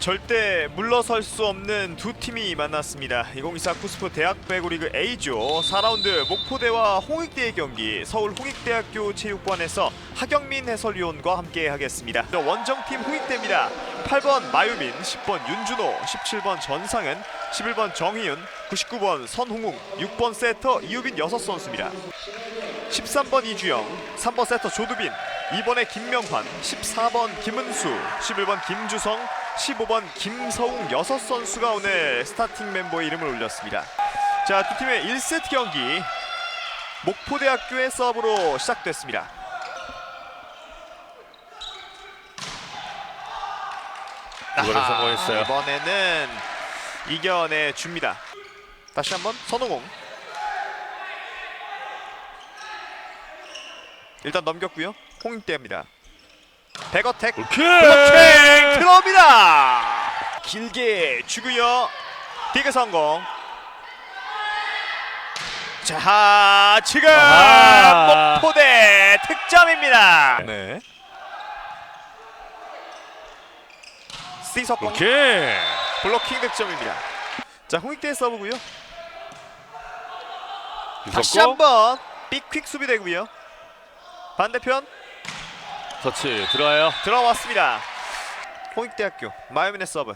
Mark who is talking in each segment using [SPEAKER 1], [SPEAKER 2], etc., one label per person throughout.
[SPEAKER 1] 절대 물러설 수 없는 두 팀이 만났습니다. 2024 쿠스프 대학 배구리그 A조 4라운드 목포대와 홍익대의 경기 서울 홍익대학교 체육관에서 하경민 해설위원과 함께 하겠습니다. 원정팀 홍익대입니다. 8번 마유민, 10번 윤준호, 17번 전상은, 11번 정희윤, 99번 선홍웅, 6번 세터 이유빈 여섯 선수입니다. 13번 이주영, 3번 세터 조두빈, 2번에 김명환, 14번 김은수, 11번 김주성, 15번 김서웅 여섯 선수가 오늘 스타팅 멤버에 이름을 올렸습니다. 자, 두 팀의 1세트 경기 목포대학교의 서브로 시작됐습니다. 아하,
[SPEAKER 2] 성공했어요.
[SPEAKER 1] 이번에는 이겨내 줍니다. 다시 한번 선호공. 일단 넘겼고요. 홍익대입니다. 백어택. 블로킹 들어옵니다. 길게 주고요. 디그 성공. 자 지금
[SPEAKER 2] 아하.
[SPEAKER 1] 목포대 득점입니다. 네. C 석공
[SPEAKER 2] 오케이.
[SPEAKER 1] 블로킹 득점입니다. 자 홍익대 서브고요. 다시 한번 빅퀵 수비 되고요. 반대편
[SPEAKER 2] 터치 들어와요.
[SPEAKER 1] 들어왔습니다. 홍익대학교 마이민의 서브.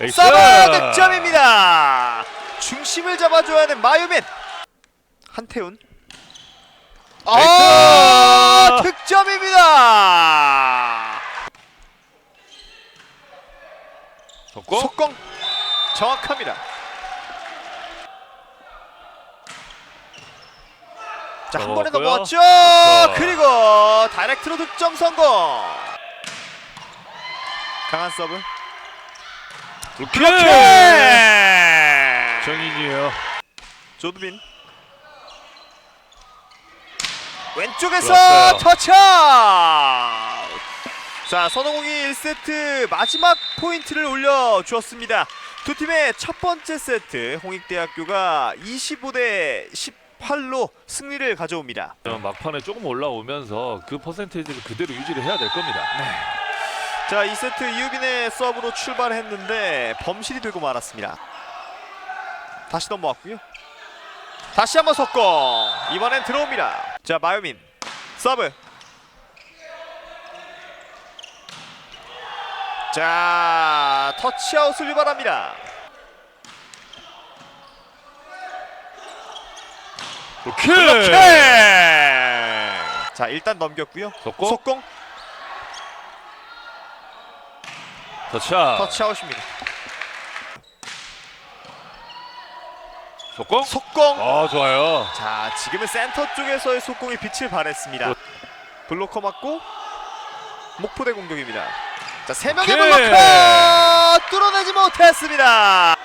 [SPEAKER 2] 에이스.
[SPEAKER 1] 서브 득점입니다. 중심을 잡아줘야 하는 마유민. 한태훈. 아! 득점입니다.
[SPEAKER 2] 석고.
[SPEAKER 1] 속공 정확합니다. 자 한 번에. 넘어왔죠.
[SPEAKER 2] 그렇죠.
[SPEAKER 1] 그리고 다이렉트로 득점 성공. 강한 서브. 네.
[SPEAKER 2] 정인이에요.
[SPEAKER 1] 조드빈 왼쪽에서
[SPEAKER 2] 좋았어요.
[SPEAKER 1] 터치아웃 자 선호공이 1세트 마지막 포인트를 올려 주었습니다 두 팀의 첫 번째 세트 홍익대학교가 25대 18로 승리를 가져옵니다.
[SPEAKER 2] 어, 막판에 조금 올라오면서 그 퍼센테이지를 그대로 유지를 해야 될 겁니다.
[SPEAKER 1] 자 2세트 이유빈의 서브로 출발했는데 범실이 되고 말았습니다. 다시 넘어왔고요. 다시 한번 속공. 이번엔 들어옵니다. 자 마유민. 서브. 자 터치아웃을 유발합니다 블로킹 자 일단 넘겼고요
[SPEAKER 2] 속공.
[SPEAKER 1] 속공
[SPEAKER 2] 터치아.
[SPEAKER 1] 터치아웃입니다
[SPEAKER 2] 속공.
[SPEAKER 1] 속공
[SPEAKER 2] 아 좋아요.
[SPEAKER 1] 자 지금은 센터 쪽에서의 속공이 빛을 발했습니다
[SPEAKER 2] 굿.
[SPEAKER 1] 블로커 맞고 목포대 공격입니다 자세 명의. 블로커 뚫어내지 못했습니다
[SPEAKER 2] 아.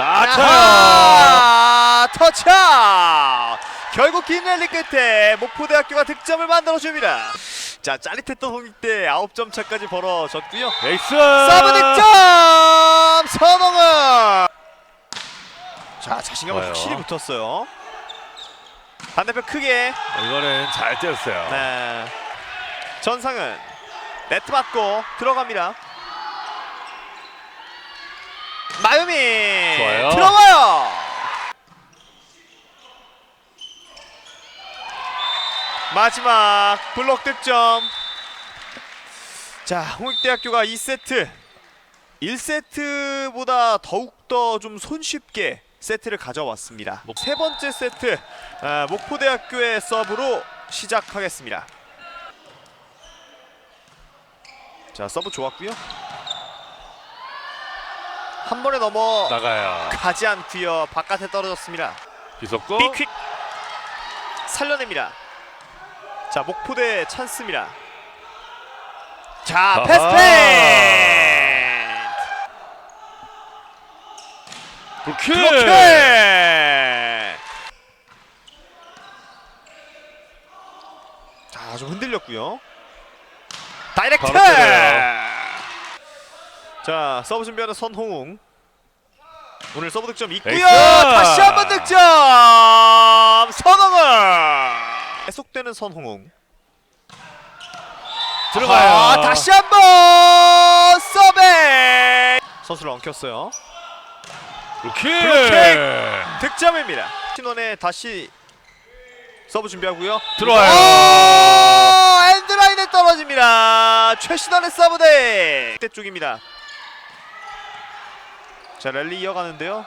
[SPEAKER 1] 아하, 터치아웃 결국 긴 랠리 끝에 목포대학교가 득점을 만들어줍니다 자 짜릿했던 홍익 대 9점 차까지 벌어졌고요
[SPEAKER 2] 에이스.
[SPEAKER 1] 서브 득점 선홍은 자 자신감이
[SPEAKER 2] 좋아요.
[SPEAKER 1] 확실히 붙었어요 반대편 크게
[SPEAKER 2] 이번엔 잘 때렸어요.
[SPEAKER 1] 네. 전상은 네트 맞고 들어갑니다 마유미
[SPEAKER 2] 좋아요.
[SPEAKER 1] 들어가요 마지막 블록 득점. 자 홍익대학교가 2세트 1세트보다 더욱더 좀 손쉽게 세트를 가져왔습니다.
[SPEAKER 2] 목-
[SPEAKER 1] 세 번째 세트 아, 목포대학교의 서브로 시작하겠습니다. 자 서브 좋았고요. 한 번에 넘어
[SPEAKER 2] 나가요.
[SPEAKER 1] 가지 않고요. 바깥에 떨어졌습니다.
[SPEAKER 2] 비석고.
[SPEAKER 1] 빅퀵. 살려냅니다. 자 목포대 찬스입니다. 자. 패스페인
[SPEAKER 2] 오케이.
[SPEAKER 1] 블로킹 좀 흔들렸고요. 다이렉트.
[SPEAKER 2] 바로 때려요.
[SPEAKER 1] 자 서브 준비하는 선홍. 오늘 서브 득점 있고요.
[SPEAKER 2] 에이스!
[SPEAKER 1] 다시 한 번 득점. 선홍은 계속되는 선홍.
[SPEAKER 2] 들어가요.
[SPEAKER 1] 아, 다시 한번 서브. 선수를 엉켰어요. 블로킹! 득점입니다. 신원에 다시 서브 준비하고요.
[SPEAKER 2] 들어와요.
[SPEAKER 1] 오! 엔드라인에 떨어집니다. 최신원의 서브대. 대 쪽입니다. 자 랠리 이어가는데요.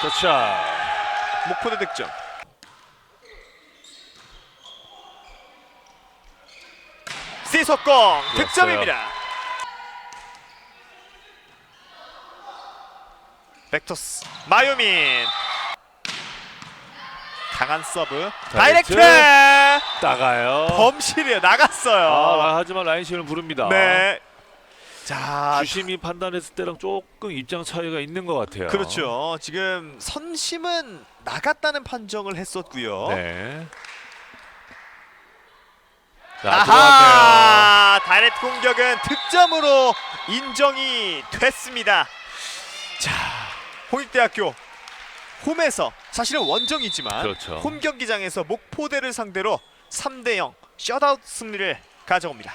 [SPEAKER 2] 그렇죠.
[SPEAKER 1] 목포대 득점. C석공 득점입니다. 벡터스 마요민 강한 서브 다이렉트,
[SPEAKER 2] 다이렉트. 나가요.
[SPEAKER 1] 범실이에요 나갔어요.
[SPEAKER 2] 아, 하지만 라인시를 부릅니다.
[SPEAKER 1] 네. 자
[SPEAKER 2] 주심이 판단했을 때랑 조금 입장 차이가 있는 것 같아요.
[SPEAKER 1] 그렇죠. 지금 선심은 나갔다는 판정을 했었고요.
[SPEAKER 2] 네. 자, 들어왔네요.
[SPEAKER 1] 아하 다이렉트 공격은 득점으로 인정이 됐습니다. 자 홍익대학교 홈에서 사실은 원정이지만
[SPEAKER 2] 그렇죠.
[SPEAKER 1] 홈 경기장에서 목포대를 상대로 3대0 셧아웃 승리를 가져옵니다.